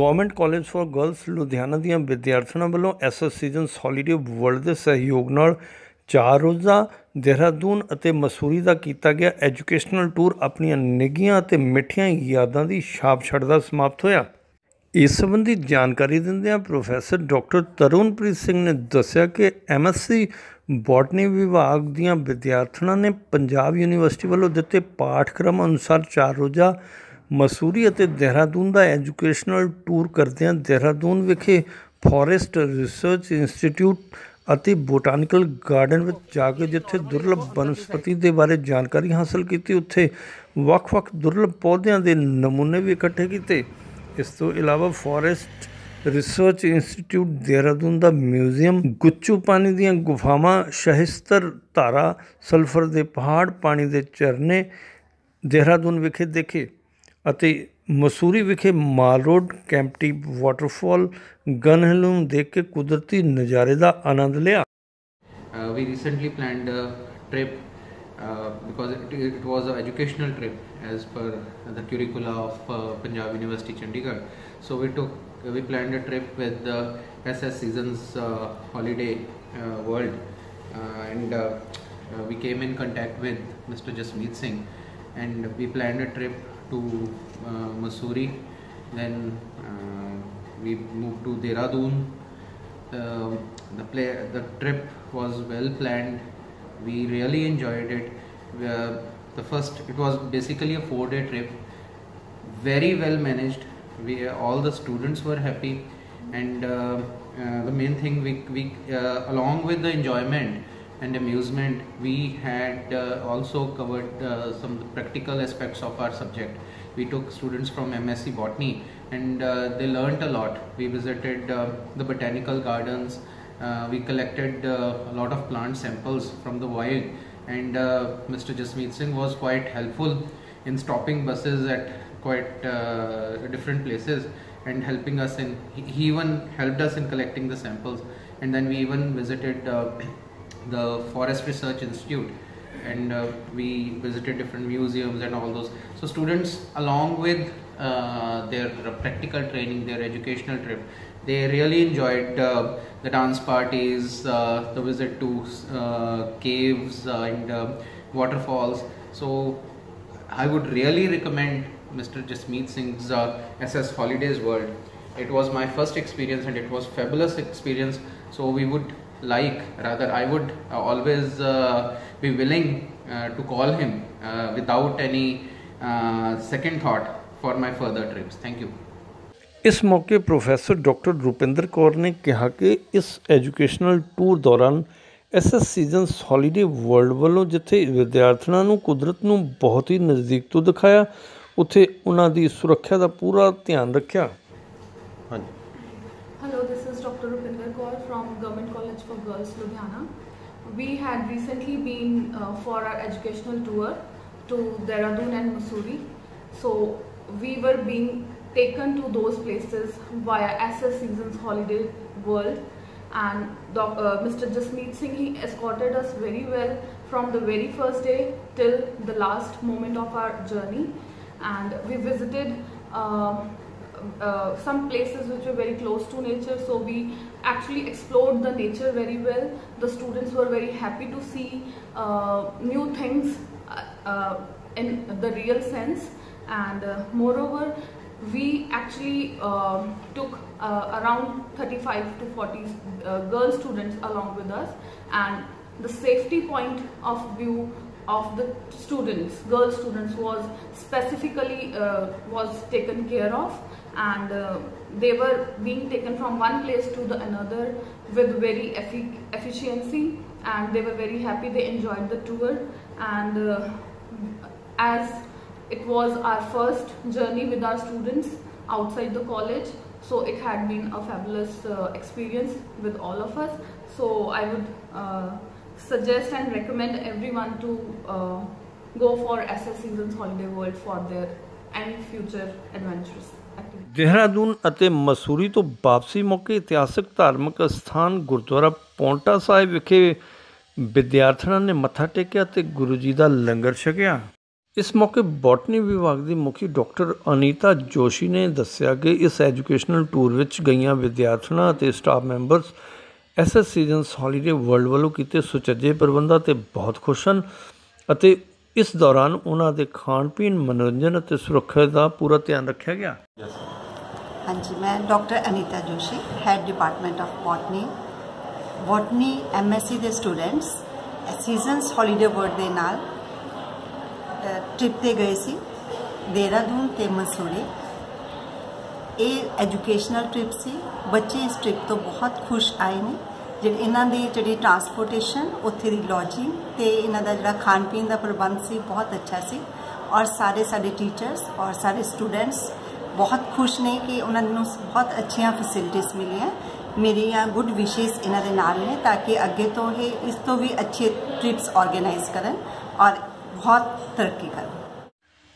Government college for girls Ludhiana ਦੀਆਂ ਵਿਦਿਆਰਥਣਾਂ ਵੱਲੋਂ ਐਸੋਸੀਏਸ਼ਨ ਸੌਲੀਡੇ ਵਰਲਡ ਦੇ ਸਹਿਯੋਗ ਨਾਲ ਚਾਰ ਰੋਜ਼ਾ ਦੇਹਰਾਦੂਨ ਅਤੇ ਮਸੂਰੀ ਦਾ ਕੀਤਾ ਗਿਆ ਐਜੂਕੇਸ਼ਨਲ ਟੂਰ ਆਪਣੀਆਂ ਨਿੱਗੀਆਂ ਅਤੇ ਮਿੱਠੀਆਂ ਯਾਦਾਂ ਦੀ ਛਾਪ ਛੱਡਦਾ ਸਮਾਪਤ ਹੋਇਆ ਇਸ ਸੰਬੰਧੀ ਜਾਣਕਾਰੀ ਦਿੰਦਿਆਂ ਪ੍ਰੋਫੈਸਰ ਡਾਕਟਰ ਤਰੁਨਪ੍ਰੀਤ ਸਿੰਘ ਨੇ ਦੱਸਿਆ ਕਿ ਐਮਐਸਸੀ ਬੋਟਨੀ ਵਿਭਾਗ ਦੀਆਂ ਵਿਦਿਆਰਥਣਾਂ ਨੇ ਪੰਜਾਬ ਯੂਨੀਵਰਸਿਟੀ ਵੱਲੋਂ ਦਿੱਤੇ ਪਾਠਕ੍ਰਮ ਅਨੁਸਾਰ ਚਾਰ ਰੋਜ਼ਾ ਮਸੂਰੀ ਅਤੇ ਦੇਹਰਾਦੂਨ ਦਾ ਐਜੂਕੇਸ਼ਨਲ ਟੂਰ ਕਰਦਿਆਂ ਦੇਹਰਾਦੂਨ ਵਿਖੇ ਫੋਰੈਸਟ ਰਿਸਰਚ ਇੰਸਟੀਚਿਊਟ ਅਤੇ ਬੋਟੈਨੀਕਲ ਗਾਰਡਨ ਵਿੱਚ ਜਾ ਕੇ ਜਿੱਥੇ ਦੁਰਲਭ ਬਨਸਪਤੀ ਦੇ ਬਾਰੇ ਜਾਣਕਾਰੀ ਹਾਸਲ ਕੀਤੀ ਉੱਥੇ ਵੱਖ-ਵੱਖ ਦੁਰਲਭ ਪੌਦਿਆਂ ਦੇ ਨਮੂਨੇ ਵੀ ਇਕੱਠੇ ਕੀਤੇ ਇਸ ਤੋਂ ਇਲਾਵਾ ਫੋਰੈਸਟ ਰਿਸਰਚ ਇੰਸਟੀਚਿਊਟ ਦੇਹਰਾਦੂਨ ਦਾ ਮਿਊਜ਼ੀਅਮ ਗੁੱਚੂ ਪਾਣੀ ਦੀਆਂ ਗੁਫਾਵਾਂ ਸ਼ਹਿਸਤਰ ਧਾਰਾ ਸਲਫਰ ਦੇ ਪਹਾੜ ਪਾਣੀ ਦੇ ਝਰਨੇ ਦੇਹਰਾਦੂਨ ਵਿਖੇ ਦੇਖੇ ਅਤੇ ਮਸੂਰੀ ਵਿਖੇ Mall Road Kempty waterfall Gun Hill ਨੂੰ ਦੇਖ ਕੇ ਕੁਦਰਤੀ ਨਜ਼ਾਰੇ ਦਾ ਆਨੰਦ ਲਿਆ we recently planned a trip uh, because it, it, was an educational trip as per the curricula of uh, Punjab University Chandigarh. So we took we planned a trip with the SS Seasons uh, Holiday World, and we came in contact with Mr. Jasmeet Singh, and we planned a trip to uh, Missouri. Then uh, we moved to Dehradun. The, the, play, the trip was well planned. We really enjoyed it. Uh, the first, it was basically a four-day trip. Very well managed. We all the students were happy, and uh, the main thing we, we uh, along with the enjoyment, and amusement we had uh, also covered uh, some practical aspects of our subject we took students from msc botany and uh, they learned a lot we visited uh, the botanical gardens uh, we collected uh, a lot of plant samples from the wild and mr jasmeet singh was quite helpful in stopping buses at quite different places and helping us in he even helped us in collecting the samples and then we even visited the Forest Research Institute and uh, we visited different museums and all those. So students along with uh, their practical training, their educational trip, they really enjoyed uh, the dance parties, uh, the visit to uh, caves and uh, waterfalls. So I would really recommend Mr. Jasmeet Singh's SS Holidays World. It was my first experience and it was fabulous experience. So we would like rather I would uh, always uh, be willing uh, to call him without any second thought for my further trips. Thank you. ਇਸ ਮੌਕੇ professor doctor Rupinder Kaur ਨੇ ਕਿਹਾ ਕਿ ਇਸ educational tour ਦੌਰਾਨ SS Seasons Holiday World ਵੱਲੋਂ ਜਿੱਥੇ ਵਿਦਿਆਰਥਣਾਂ ਨੂੰ ਕੁਦਰਤ ਨੂੰ ਬਹੁਤ ਹੀ ਨਜ਼ਦੀਕ ਤੋਂ ਦਿਖਾਇਆ ਉੱਥੇ ਉਹਨਾਂ ਦੀ ਸੁਰੱਖਿਆ ਦਾ ਪੂਰਾ ਧਿਆਨ ਰੱਖਿਆ ਹਾਂਜੀ hello this is doctor Rupinder College Ludhiana. We had recently been uh, for our educational tour to Dehradun and Missouri. So we were being taken to those places via SS Seasons Holiday World and uh, Mr. Jasmeet Singh he escorted us very well from the very first day till the last moment of our journey and we visited um, uh, some places which were very close to nature so we actually explored the nature very well the students were very happy to see uh, new things uh, uh in the real sense and uh, moreover we actually uh, took around 35 to 40 girl students along with us and the safety point of view of the students girl students was specifically was taken care of and uh, they were being taken from one place to the another with very effic efficiency and they were very happy they enjoyed the tour and uh, as it was our first journey with our students outside the college so it had been a fabulous uh, experience with all of us so i would uh, suggest and recommend everyone to uh, go for SS Seasons Holiday World for their and future adventures. Dehradun ਅਤੇ ਮਸੂਰੀ ਤੋਂ ਵਾਪਸੀ ਮੌਕੇ ਇਤਿਹਾਸਕ ਧਾਰਮਿਕ ਸਥਾਨ ਗੁਰਦੁਆਰਾ ਪੌਂਟਾ ਸਾਹਿਬ ਵਿਖੇ ਵਿਦਿਆਰਥਣਾਂ ਨੇ ਮੱਥਾ ਟੇਕਿਆ ਤੇ ਗੁਰੂ ਜੀ ਦਾ ਲੰਗਰ ਛਕਿਆ ਇਸ ਮੌਕੇ ਬੋਟਨੀ ਵਿਭਾਗ ਦੀ ਮੁਖੀ ਡਾਕਟਰ ਅਨੀਤਾ ਜੋਸ਼ੀ ਨੇ ਦੱਸਿਆ ਕਿ ਇਸ ਐਜੂਕੇਸ਼ਨਲ ਟੂਰ ਵਿੱਚ ਗਈਆਂ ਵਿਦਿਆਰਥਣਾਂ ਅਤੇ staff members SS Seasons Holiday World ਵੱਲੋਂ ਕੀਤੇ ਸੁਚੱਜੇ ਪ੍ਰਬੰਧਾਂ ਤੇ ਬਹੁਤ ਖੁਸ਼ ਹਨ ਅਤੇ ਇਸ ਦੌਰਾਨ ਉਹਨਾਂ ਦੇ ਖਾਣ ਪੀਣ ਮਨੋਰੰਜਨ ਅਤੇ ਸੁਰੱਖਿਆ ਦਾ ਪੂਰਾ ਧਿਆਨ ਰੱਖਿਆ ਗਿਆ ਹਾਂਜੀ ਮੈਂ doctor Anita Joshi head department of botany botany MSc ਦੇ ਸਟੂਡੈਂਟਸ ਸੀਜ਼ਨਸ ਹੌਲੀਡੇ ਵਰਡ ਦੇ ਨਾਲ ਟ੍ਰਿਪ ਤੇ ਗਏ ਸੀ ਦੇਹਰਾਦੂਨ ਤੇ ਮਸੂਰੀ ਇਹ ਐਜੂਕੇਸ਼ਨਲ ਟ੍ਰਿਪ ਸੀ ਬੱਚੇ ਇਸ ਟ੍ਰਿਪ ਤੋਂ ਬਹੁਤ ਖੁਸ਼ ਆਏ ਨੇ ਜਿਹੜੀ ਇਹਨਾਂ ਦੀ ਜਿਹੜੀ ਟਰਾਂਸਪੋਰਟੇਸ਼ਨ ਉੱਥੇ ਦੀ ਲੌਜਿੰਗ ਤੇ ਇਹਨਾਂ ਦਾ ਜਿਹੜਾ ਖਾਣ ਪੀਣ ਦਾ ਪ੍ਰਬੰਧ ਸੀ ਬਹੁਤ ਅੱਛਾ ਸੀ ਔਰ ਸਾਰੇ ਸਾਡੇ ਟੀਚਰਸ ਔਰ ਸਾਰੇ ਸਟੂਡੈਂਟਸ ਬਹੁਤ ਖੁਸ਼ ਨੇ ਕਿ ਉਹਨਾਂ ਨੂੰ ਬਹੁਤ ਅੱਛੀਆਂ ਫੈਸਿਲਿਟੀਆਂ ਮਿਲੀਆਂ ਮੇਰੀਆਂ ਗੁੱਡ ਵਿਸ਼ੇਸ ਇਹਨਾਂ ਦੇ ਨਾਲ ਨੇ ਤਾਂ ਕਿ ਅੱਗੇ ਤੋਂ ਇਹ ਇਸ ਤੋਂ ਵੀ ਅੱਛੇ ਟ੍ਰਿਪਸ ਆਰਗੇਨਾਈਜ਼ ਕਰਨ ਔਰ ਬਹੁਤ ਤਰੱਕੀ ਕਰਨ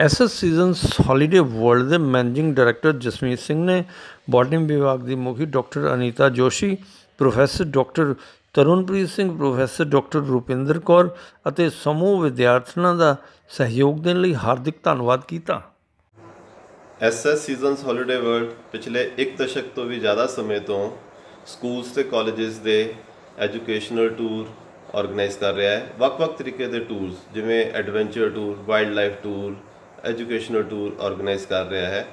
S S Seasons Holiday World ਦੇ ਮੈਨੇਜਿੰਗ ਡਾਇਰੈਕਟਰ ਜਸਮੀਤ ਸਿੰਘ ਨੇ ਬੋਟਨੀ ਵਿਭਾਗ ਦੀ ਮੁਖੀ doctor Anita Joshi professor doctor Tarunpreet Singh professor doctor Rupinder Kaur ਅਤੇ ਸਮੂਹ ਵਿਦਿਆਰਥਣਾਂ ਦਾ ਸਹਿਯੋਗ ਦੇਣ ਲਈ ਹਾਰਦਿਕ ਧੰਨਵਾਦ ਕੀਤਾ ਐਸਐਸ ਸੀਜ਼ਨਸ ਹੌਲੀਡੇ ਵਰਲਡ ਪਿਛਲੇ ਇੱਕ ਦਸ਼ਕ ਤੋਂ ਵੀ ਜ਼ਿਆਦਾ ਸਮੇਂ ਤੋਂ ਸਕੂਲਸ ਤੇ ਕਾਲਜਸ ਦੇ ਐਜੂਕੇਸ਼ਨਲ ਟੂਰ ਆਰਗੇਨਾਈਜ਼ ਕਰ ਰਿਹਾ ਹੈ ਵੱਖ-ਵੱਖ ਤਰੀਕੇ ਦੇ ਟੂਰਸ ਜਿਵੇਂ adventure tour wildlife tour educational tour organise ਕਰ ਰਿਹਾ ਹੈ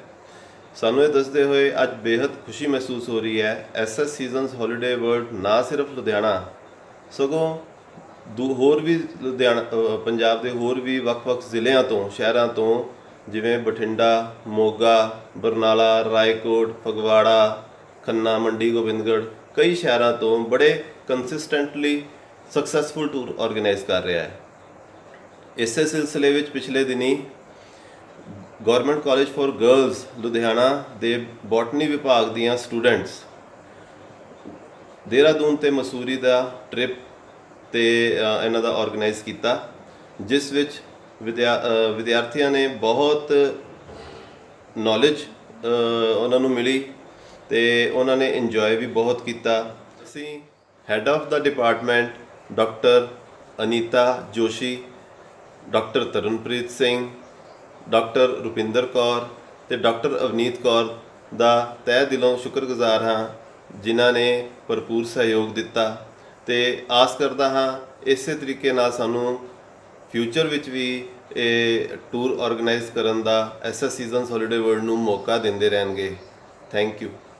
ਸਾਨੂੰ ਇਹ ਦੱਸਦੇ ਹੋਏ ਅੱਜ ਬੇहद ਖੁਸ਼ੀ ਮਹਿਸੂਸ ਹੋ ਰਹੀ ਹੈ ਐਸਐਸ ਸੀਜ਼ਨਸ ਹੌਲੀਡੇ ਵਰਲਡ ਨਾ ਸਿਰਫ ਲੁਧਿਆਣਾ ਸਗੋਂ ਹੋਰ ਵੀ ਲੁਧਿਆਣਾ ਪੰਜਾਬ ਦੇ ਹੋਰ ਵੀ ਵੱਖ-ਵੱਖ ਜ਼ਿਲ੍ਹਿਆਂ ਤੋਂ ਸ਼ਹਿਰਾਂ ਤੋਂ ਜਿਵੇਂ ਬਠਿੰਡਾ ਮੋਗਾ ਬਰਨਾਲਾ ਰਾਏਕੋਟ ਫਗਵਾੜਾ ਖੰਨਾ ਮੰਡੀ ਗੋਬਿੰਦਗੜ ਕਈ ਸ਼ਹਿਰਾਂ ਤੋਂ ਬੜੇ ਕੰਸਿਸਟੈਂਟਲੀ ਸਕਸੈਸਫੁਲ ਟੂਰ ਆਰਗੇਨਾਈਜ਼ ਕਰ ਰਿਹਾ ਹੈ ਇਸੇ ਸਿਲਸਿਲੇ ਵਿੱਚ ਪਿਛਲੇ ਦਿਨੀ government college for girls Ludhiana ਦੇ ਬੋਟਨੀ ਵਿਭਾਗ ਦੀਆਂ ਸਟੂਡੈਂਟਸ ਦੇਹਰਾਦੂਨ ਤੇ ਮਸੂਰੀ ਦਾ ਟ੍ਰਿਪ ਤੇ ਇਹਨਾਂ ਦਾ ਆਰਗੇਨਾਈਜ਼ ਕੀਤਾ ਜਿਸ ਵਿੱਚ ਵਿਦਿਆਰਥੀਆਂ ਨੇ ਬਹੁਤ ਨੌਲੇਜ ਉਹਨਾਂ ਨੂੰ ਮਿਲੀ ਤੇ ਉਹਨਾਂ ਨੇ ਇੰਜੋਏ ਵੀ ਬਹੁਤ ਕੀਤਾ ਅਸੀਂ ਹੈਡ ਆਫ ਦਾ department doctor Anita Joshi doctor Taranpreet Singh doctor Rupinder Kaur ਤੇ ਡਾਕਟਰ ਅਵਨੀਤ ਕੌਰ ਦਾ ਤਹਿ ਦਿਲੋਂ ਸ਼ੁਕਰਗੁਜ਼ਾਰ ਹਾਂ ਜਿਨ੍ਹਾਂ ਨੇ ਭਰਪੂਰ ਸਹਿਯੋਗ ਦਿੱਤਾ ਤੇ ਆਸ ਕਰਦਾ ਹਾਂ ਇਸੇ ਤਰੀਕੇ ਨਾਲ ਸਾਨੂੰ ਫਿਊਚਰ ਵਿੱਚ ਵੀ ਇਹ ਟੂਰ ਆਰਗੇਨਾਈਜ਼ ਕਰਨ ਦਾ ਐਸਾ ਸੀਜ਼ਨ ਹੌਲੀਡੇ ਵਰਲਡ ਨੂੰ ਮੌਕਾ ਦਿੰਦੇ ਰਹਿਣਗੇ ਥੈਂਕ ਯੂ